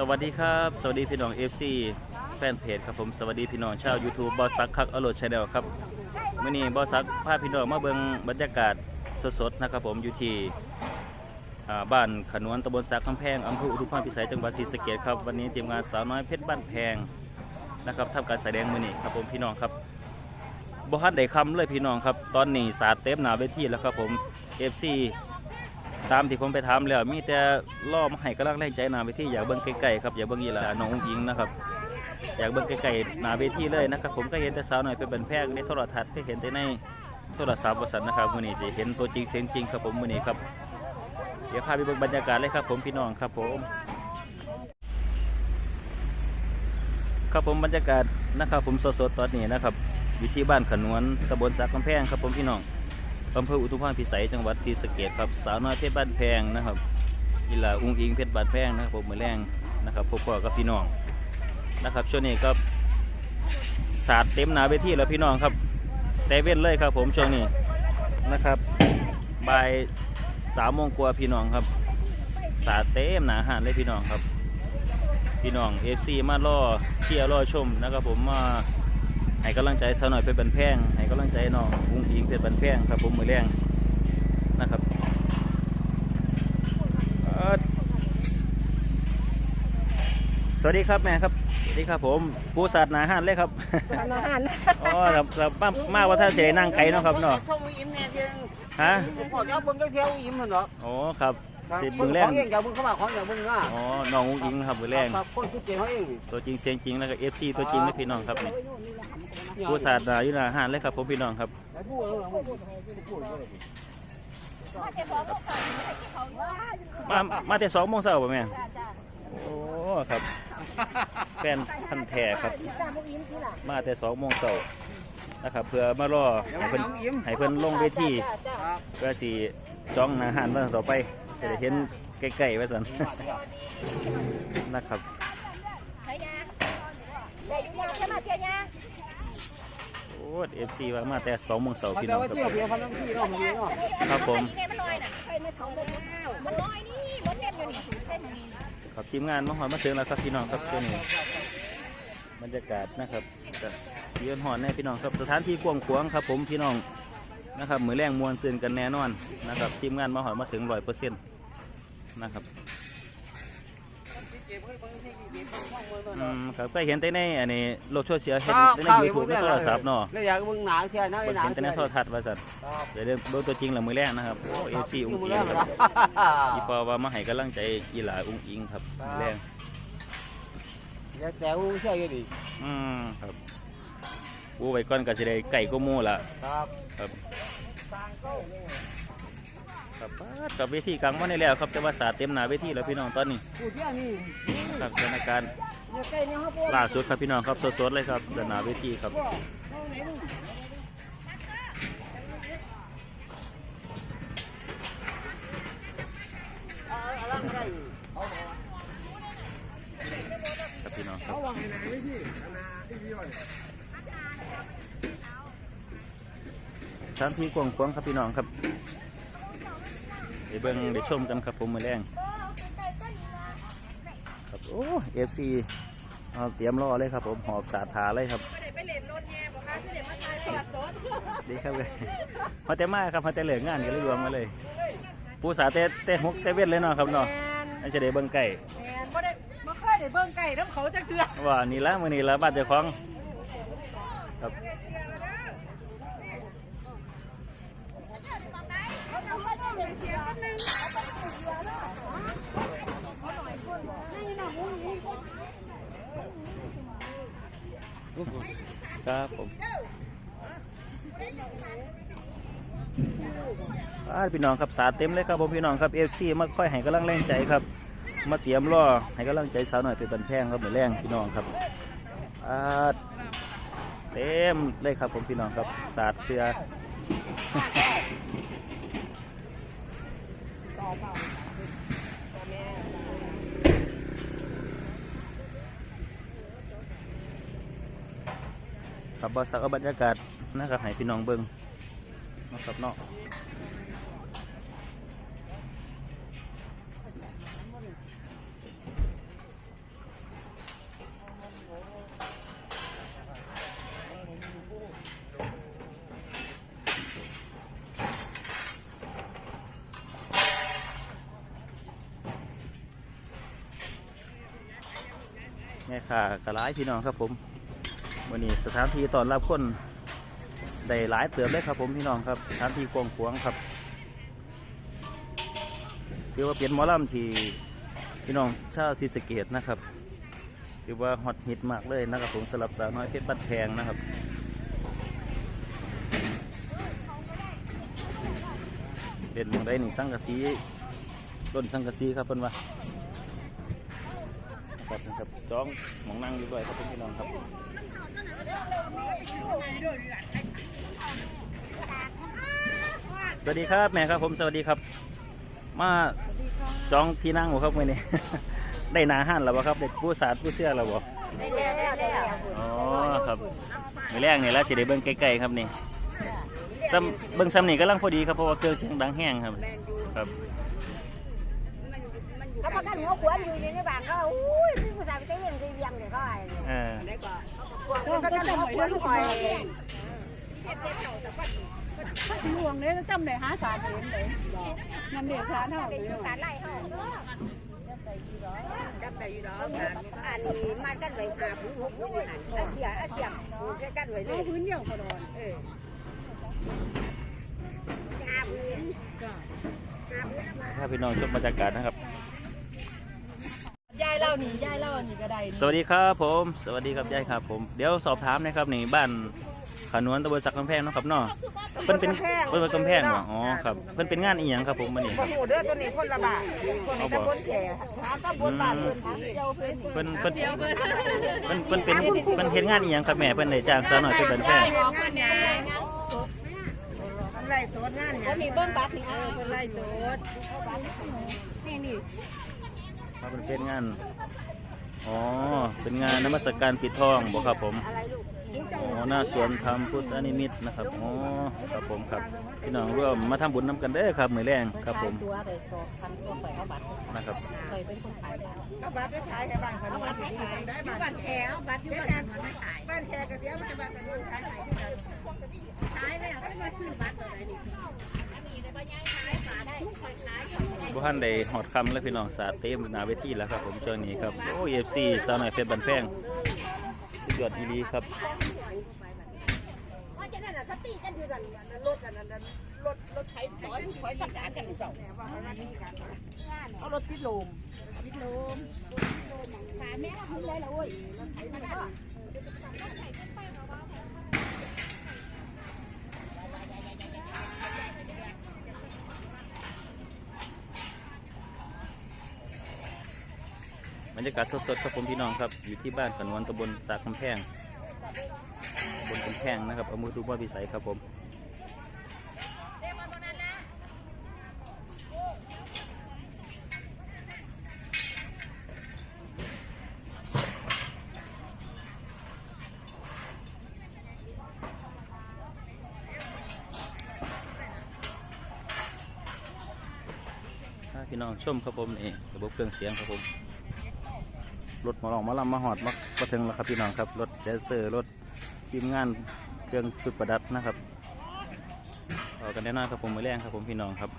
สวัสดีครับ สวัสดีพี่น้อง FC แฟนเพจครับผมสวัสดีพี่น้องชาว YouTube บอสซักคักอโรดชาแนลครับมื่อนี้บอสซักพาพี่น้องมาเบิงบรรยากาศสดๆนะครับผมอยู่ที่อ่าบ้านขนวนตำบลสักคำแพงอำเภออุทุมพรพิสัยจังหวัดศรีสะเกษครับวันนี้ทีมงานสาวน้อยเพชรบ้านแพงนะครับทำการแสดงมื่อนี้ครับผมพี่น้องครับบ่ฮันได้คำเลยพี่น้องครับตอนนี้สาดเต็มหนาเวทีแล้วครับผม FC ตามที่ผมไปถามแล้วมีแต่ล่อมาให้กำลังแรงใจหนาเวทีอยากเบิ่งใกล้ๆครับอยากเบิ่งยีหลาน้องอุ้งอิงนะครับอยากเบิ่งใกล้ๆหนาเวทีเลยนะครับ ผมก็เห็นแต่สาวหน่อยเป็นบันแพงในโทรทัศน์ก็เห็นแต่ในโทรศัพท์วสันนะครับมื้อนี้สิเห็นตัวจริงเสียงจริงครับผมมื้อนี้ครับ เดี๋ยวพาไปเบิ่งบรรยากาศเลยครับ ผมพี่น้องครับผมครับผมบรรยากาศนะครับ ผมสดๆตอนนี้นะครับอยู่ที่บ้านขนวนตำบลสักกำแพงครับผมพี่น้อง อำเภออุทุมพรพิสัยจังหวัดศรีสะเกษครับสาวน้อยเพชรบ้านแพงนะครับอีหลาอุ้งอิงเพชรบ้านแพงนะครับผมมือแรงนะครับพบพ่อกับพี่น้องนะครับช่วงนี้ก็สาดเต็มหนาเวทีแล้วพี่น้องครับแต่เว้นเลยครับ ผมช่วงนี้นะครับบ่ายสามโมงกว่าพี่น้องครับ สาดเต็มหนาหานเลยพี่น้องครับ พี่น้องเอฟซีมาล่อเชียร์ล่อชมนะครับผมมา ให้กำลังใจสาวหน่อยเพชรบันแพงให้กำลังใจน้องอุ้งอิงเพชรบันแพงครับผมมือแรงนะครับเอ่อสวัสดีครับแม่ครับสวัสดีครับผมผู้สัตว์หนาหันเลยครับอาหารอ๋อครับครับมามาว่าถ้าเสได็นั่งไกลเนาะครับเนาะท่องอิ่มแน่เพียงฮะพอจะเบิ่งก็เที่ยวอิ่มเหรออ๋อครับ สิบมือแรขอกงเองอย่าเบิ่งเข้ามาของอย่าเบิ่งว่าอ๋อน้องอุ้งอิงครับมือแรงคนคิดเก่งเขาเองตัวจริงเสียงจริงแล้วก็เอฟซีตัวจริงเลยพี่น้องครับนี่ผู้สัตว์หนาอยู่หนาหันเลยครับผมพี่น้องครับแต่พูดเออพูดพูดเลยมามาแต่สองโมงเช้าป่ะแม่โอ้ครับแฟนพันธุ์แท้ครับมาแต่สองโมงเช้านะครับเพื่อมารอให้เพิ่นให้เพิ่นลงเวทีครับเพื่อสีจ้องอาหารวันต่อไป จะได้เห็นใกล้ๆไว้สันนะครับโอ้เอฟซีว่ามาแต่สองโมงเช้ามันพี่แต่น้องว่าครับเที่ยวเพียงพันน้ำที่เนาะมันเนาะครับผมมันน้อยนี่มันเล่นอยู่นี่เส้นนี้ครับทีมงานมาหอยมาถึงแล้วครับพี่น้องครับช่วงนี้บรรยากาศนะครับจะสีหอนแน่พี่น้องครับสถานที่กว้างขวางครับ ผมพี่น้อง นะครับมือแรงมวลซึนกันแน่นอนนะครับทีมงานมาหอยมาถึงร้อยเปอร์เซ็นต์นะครับอืมครับก็เห็นแต่ในอันนี้โลกโซเชียลเห็นในยูทูบในโทรศัพท์เนาะแล้วอยากเบิ่งหนาเที่ยวนะไอ้หนาเห็นแต่ในโทรทัศน์ว่าสันเดี๋ยวเริ่มดูตัวจริงแล้วมือแรกนะครับโอ้เอฟซีอุ้งอิงครับอีพอว่ามาให้กำลังใจอีหลาอุ้งอิงครับมือแรกอยากแต่อู้เชื่ออยู่ดิอืมครับ ปูไว้ก่อนก็สิได้ไก่ก็มูละครับครับครับป๊าดกับเวทีกลางวันนี่แล้วครับแต่ว่าสาดเต็มหนาเวทีแล้วพี่น้องตอนนี้พูดเที่ยวนี่ครับสถานการณ์อยู่ใกล้เนี่ยครับล่าสุดครับพี่น้องครับสดๆเลยครับด้านหนาเวทีครับครับพี่น้องครับ สถานที่กว้างขวางครับพี่น้องครับเดี๋ยวเบิ่งเดี๋ยวชมกันครับผมมือแรงครับโอ้เอฟซีเอาเตรียมรอเลยครับผมหอบสาธาเลยครับไปเล่นรถแง่บอกค่ะที่เด็กมาตายสลัดรถดีครับเลยมาแต่มาครับมาแต่เหลืองานกันเลยรวมมาเลยผู้สาเตเตฮกเตเวทเลยเนาะครับเนาะแมนอันจะได้เบิ่งไก่แมนบ่ได้บ่เคยได้เบิ่งไก่น้ำเขาจักเทื่อว่านี่ละมื้อนี้ละบ้านเจ้าของครับ ครับผมพี่น้องครับสาเต็มเลยครับผมพี่น้องครับ FC มาค่อยให้กำลังแรงใจครับ มาเตรียมรอให้กำลังใจสาวหน่อยเป็นบันแพงครับเหมือนแรงพี่น้องครับเต็มเลยครับผมพี่น้องครับสาดเสือ ครับบอสักบรรยากาศนะครับให้พี่น้องเบิ้งนะครับเนาะ ม่ค้ากระไรพี่น้องครับผมวันนี้สถานที่ตอนรับคนได้หลายเติมเลยครับผมพี่น้องครับสถานที่กว้างขวางครับถือว่าเป็นมอลำที่พี่น้องชาวศรีสเกดนะครับถือว่าฮอตฮิตมากเลยนะครับผมสำหรับสาวน้อยเพชรบัดแพงนะครับเป็นมองได้หนี่งสังกะสีต้นสังกะสีครับเพิ่นว่า ครับนะครับจ้องหมองนั่งอยู่ด้วยครับพี่น้องครับสวัสดีครับแม่ครับผมสวัสดีครับ มาจองที่นั่งบ่ครับมื่อนี้ได้หนาห้านแล้วบ่ครับได้ผู้สาดผู้เสื้อแล้วบ่ได้แล้วได้แล้วอ๋อครับมือแรกนี่แล้วสิได้เบิ่งใกล้ๆครับนี่ซ้ำเบิ่งซ้ำนี่กำลังพอดีครับเพราะว่าเครื่องเสียงดังแห้งครับครับเขาบอกกันหัวขวานอยู่ในบ้านเขา เต้นไปเวียงเนี่ยเขาอะไรเออก็จะหัวขวานคอยห่วงเลยจำได้หาสารเห็นเลยนั่นเดียวสารเท่าไปเลยอยู่การไล่เขาจับไปอยู่ดอกอันนี้มันกันไว้หาผู้หกผู้หันอาเสียอาเสียกันไว้เลเอายพื้นเดียวพอดอนเออหาพื้นหาพื้นถ้าพี่น้องชมบรรยากาศนะครับ ยายเล่านี่ยายเล่านี่ก็ได้สวัสดีครับผม สวัสดีครับยายครับผมเดี๋ยวสอบถามหนะครับนี่บ้านขานวนตะบนสักกำแพงเนาะครับเนาะเพิ่นเป็นเพิ่นเป็นกำแพงเหรออ๋อครับเพิ่นเป็นงานอีหยังครับผมมื้อนี้โอ้โหเด้อตัวนี้คนละบาทคนนี้ตะบนแขถามตะบนบาทเพิ่นถามเดียวเพิ่นเพิ่นเพิ่นเพิ่นเพิ่นเป็นเพิ่นเฮ็ดงานอีหยังครับแม่เพิ่นได้จ้างสาวน้อยเป็นกำแพงงานเนี่ยไล่โสดงานเนี่ยนี่เบิ้งบัตรนี่เออเพิ่นไล่โสดนี่นี่ ครับเพิ่นเป็นงาน อ๋อ เป็นงานนมัสการปิดทองบ่ครับผม อ๋อ หน้าสวนธรรมพุทธนิมิตนะครับ อ๋อ ครับผมครับ พี่น้องร่วมมาทำบุญนํกันเด้อครับมื้อแรงครับผม ตัวเลยสองพันตัวไปเอาบัตรนะครับ เคยเป็นคนขายแล้วก็บาทไปขายให้บ้านเขาบ้านขายได้บ้านแขวบ้านอยู่บ้านมันไม่ขายบ้านแขก็เดี๋ยวมันจะบ้านกันขายขายที่กัน ขายแล้วก็มาซื้อบัตรอะไรนี่ บ่ทันได้ฮอดคำแล้วพี่น้องสาดเต็มหน้าเวทีแล้วครับผมช่วงนี้ครับโอ้ FC สาวหน้อยเพชรบันแพงสุดยอดอีหลีครับว่าจะนั่นน่ะสติกันอยู่นั่นรถกันนั่นรถรถไถสอยสอยตักการกันเจ้าเอารถพิษลมพิโลมขาแม่ละคุณเลยละโว้ยรถไถมันก็ บรรยากาศสดๆครับผมพี่น้องครับอยู่ที่บ้านขนวนตำบลสากกำแพงบนกำแพงนะครับอำเภอทุบว่าพิสัยครับผมพี่น้องชมครับผมนี่ระบบเครื่องเสียงครับผม รถหมาลองมาลำมาหอดมามาถึงแล้วครับพี่น้องครับรถแดนเซอร์รถทีมงานเครื่องชุดประดับนะครับเอากันแน่นอนครับผมมือแรงครับผมพี่น้องครับ